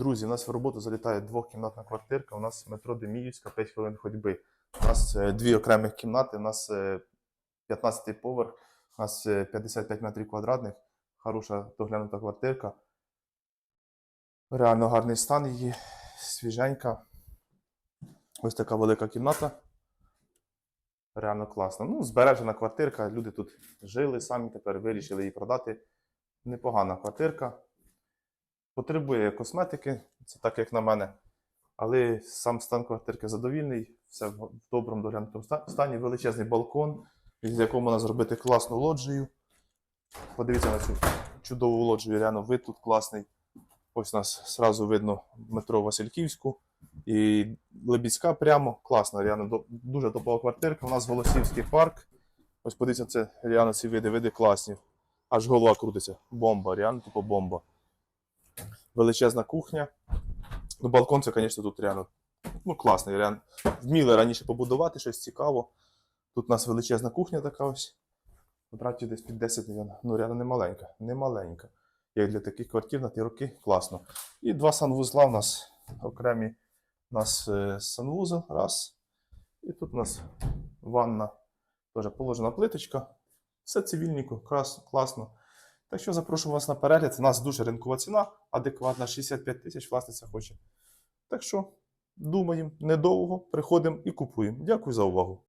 Друзі, у нас в роботу залітає двохкімнатна квартирка. У нас метро Деміївська, 5 хвилин ходьби. У нас е, дві окремих кімнати, у нас 15-й поверх, у нас е, 55 метрів квадратних, хороша доглянута квартирка. Реально гарний стан її, свіженька. Ось така велика кімната. Реально класно. Ну, збережена квартирка. Люди тут жили самі, тепер вирішили її продати. Непогана квартирка. Потребує косметики, це так як на мене. Але сам стан квартирки задовільний, все в доброму доглянутому стані. Величезний балкон, з якого можна зробити класну лоджію. Подивіться на цю чудову лоджію, реально вид тут класний. Ось нас зразу видно метро Васильківську і Лебідська прямо. Класно, реально дуже топова квартирка. У нас Голосівський парк. Ось подивіться, це реально ці види, види класні. Аж голова крутиться. Бомба, реально тупо бомба. Величезна кухня. Ну, балкон це, звісно, тут реально ну, класний. Реально. Вміли раніше побудувати щось цікаво. Тут у нас величезна кухня така ось. Квадратів десь під 10, мільйонів. Ну, реально не маленька. Не маленька. Як для таких квартир на ті роки класно. І два санвузла у нас окремі. У нас е, санвузол, раз. І тут у нас ванна. Теж положена плиточка. Все цивільненько, класно. Так що запрошую вас на перегляд. У нас дуже ринкова ціна, адекватна 65 тисяч власниця хоче. Так що думаємо недовго, приходимо і купуємо. Дякую за увагу.